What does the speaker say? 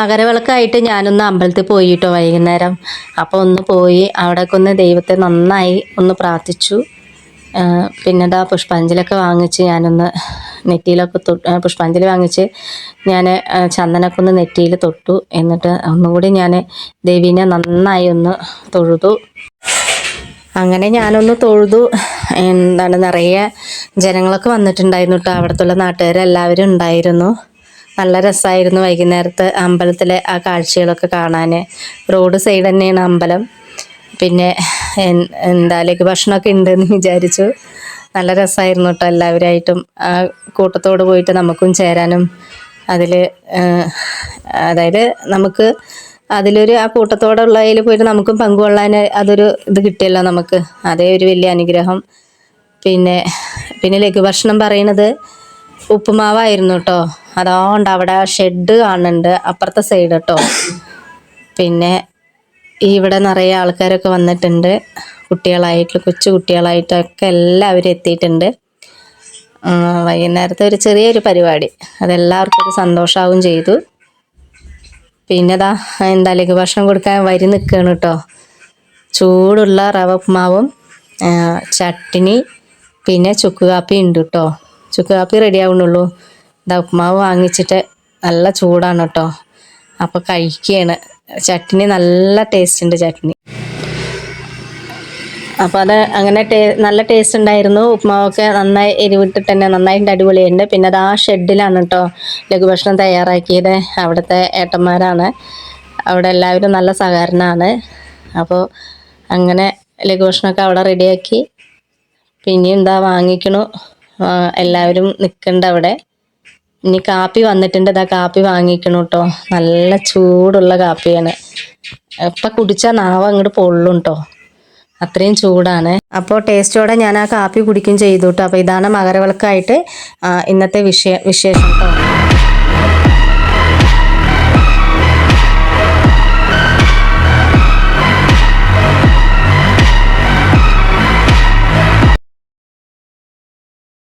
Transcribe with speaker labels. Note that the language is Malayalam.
Speaker 1: മകരവിളക്കായിട്ട് ഞാനൊന്ന് അമ്പലത്തിൽ പോയിട്ടോ വൈകുന്നേരം. അപ്പോൾ ഒന്ന് പോയി അവിടെയൊക്കെ ഒന്ന് ദൈവത്തെ നന്നായി ഒന്ന് പ്രാർത്ഥിച്ചു. പിന്നെ ദാ പുഷ്പാഞ്ജലിയൊക്കെ വാങ്ങിച്ച് ഞാനൊന്ന് നെറ്റിയിലൊക്കെ തൊട്ട് പുഷ്പാഞ്ജലി വാങ്ങിച്ച് ഞാൻ ചന്ദനൊക്കെ ഒന്ന് നെറ്റിയിൽ തൊട്ടു. എന്നിട്ട് ഒന്നുകൂടി ഞാൻ ദേവീനെ നന്നായി ഒന്ന് തൊഴുതു. അങ്ങനെ ഞാനൊന്ന് തൊഴുതു. എന്താണ് നിറയെ ജനങ്ങളൊക്കെ വന്നിട്ടുണ്ടായിരുന്നു കേട്ടോ അവിടുത്തെ നാട്ടുകാരെല്ലാവരും ഉണ്ടായിരുന്നു. നല്ല രസമായിരുന്നു വൈകുന്നേരത്ത് അമ്പലത്തിലെ ആ കാഴ്ചകളൊക്കെ കാണാൻ റോഡ് സൈഡ് തന്നെയാണ് അമ്പലം. പിന്നെ എന്തായാലും ഭക്ഷണമൊക്കെ ഉണ്ടെന്ന് വിചാരിച്ചു. നല്ല രസമായിരുന്നു കേട്ടോ എല്ലാവരായിട്ടും. ആ കൂട്ടത്തോട് പോയിട്ട് നമുക്കും ചേരാനും. അതിൽ അതായത് നമുക്ക് അതിലൊരു ആ കൂട്ടത്തോടുള്ളതിൽ പോയിട്ട് നമുക്കും പങ്കുകൊള്ളാൻ അതൊരു ഇത് കിട്ടിയല്ലോ നമുക്ക്. അതേ ഒരു വലിയ അനുഗ്രഹം. പിന്നെ പിന്നെ ലഘുഭക്ഷണം പറയണത് ഉപ്പുമാവായിരുന്നു കേട്ടോ അതുകൊണ്ട് അവിടെ ഷെഡ് കാണുന്നുണ്ട് അപ്പുറത്തെ സൈഡ് കേട്ടോ പിന്നെ ഇവിടെ നിറയെ ആൾക്കാരൊക്കെ വന്നിട്ടുണ്ട്. കുട്ടികളായിട്ട് കൊച്ചു കുട്ടികളായിട്ടൊക്കെ എല്ലാവരും എത്തിയിട്ടുണ്ട്. വൈകുന്നേരത്തെ ഒരു ചെറിയൊരു പരിപാടി. അതെല്ലാവർക്കും ഒരു സന്തോഷമാവും ചെയ്തു. പിന്നെ ദാ എന്താ ലഘു ഭക്ഷണം കൊടുക്കാൻ വരി നിൽക്കുകയാണ് കേട്ടോ ചൂടുള്ള റവ ഉപ്മാവും ചട്ടിനി പിന്നെ ചുക്ക് കാപ്പി ഉണ്ട് കേട്ടോ ചുക്ക് കാപ്പി റെഡി ആവുന്നുള്ളൂ. ഇതാ ഉപ്മാവ് വാങ്ങിച്ചിട്ട് നല്ല ചൂടാണ് കേട്ടോ അപ്പോൾ കഴിക്കുകയാണ് ചട്നി നല്ല ടേസ്റ്റ് ഉണ്ട് ചട്നി. അപ്പോൾ അത് അങ്ങനെ നല്ല ടേസ്റ്റ് ഉണ്ടായിരുന്നു. ഉപ്മാവൊക്കെ നന്നായി എരിവിട്ടിട്ട് തന്നെ നന്നായിട്ട് അടിപൊളിയുണ്ട് പിന്നെ അത് ആ ഷെഡിലാണ് കേട്ടോ ലഘുഭക്ഷണം തയ്യാറാക്കിയത്. അവിടുത്തെ ഏട്ടന്മാരാണ്. അവിടെ എല്ലാവരും നല്ല സഹകരണമാണ് അപ്പോൾ അങ്ങനെ ലഘുഭക്ഷണമൊക്കെ അവിടെ റെഡിയാക്കി പിന്നെയും എന്താ വാങ്ങിക്കണു. എല്ലാവരും നിൽക്കണ്ട അവിടെ. ഇനി കാപ്പി വന്നിട്ടുണ്ട്. ഇതാ കാപ്പി വാങ്ങിക്കണു കേട്ടോ നല്ല ചൂടുള്ള കാപ്പിയാണ്. ഇപ്പം കുടിച്ചാൽ നാവ് അങ്ങോട്ട് പൊള്ളും കേട്ടോ അത്രയും ചൂടാണ്. അപ്പോൾ ടേസ്റ്റോടെ ഞാൻ ആ കാപ്പി കുടിക്കും ചെയ്തു കേട്ടോ അപ്പോൾ ഇതാണ് മകരവിളക്കായിട്ട് ഇന്നത്തെ വിഷയ വിശേഷം കേട്ടോ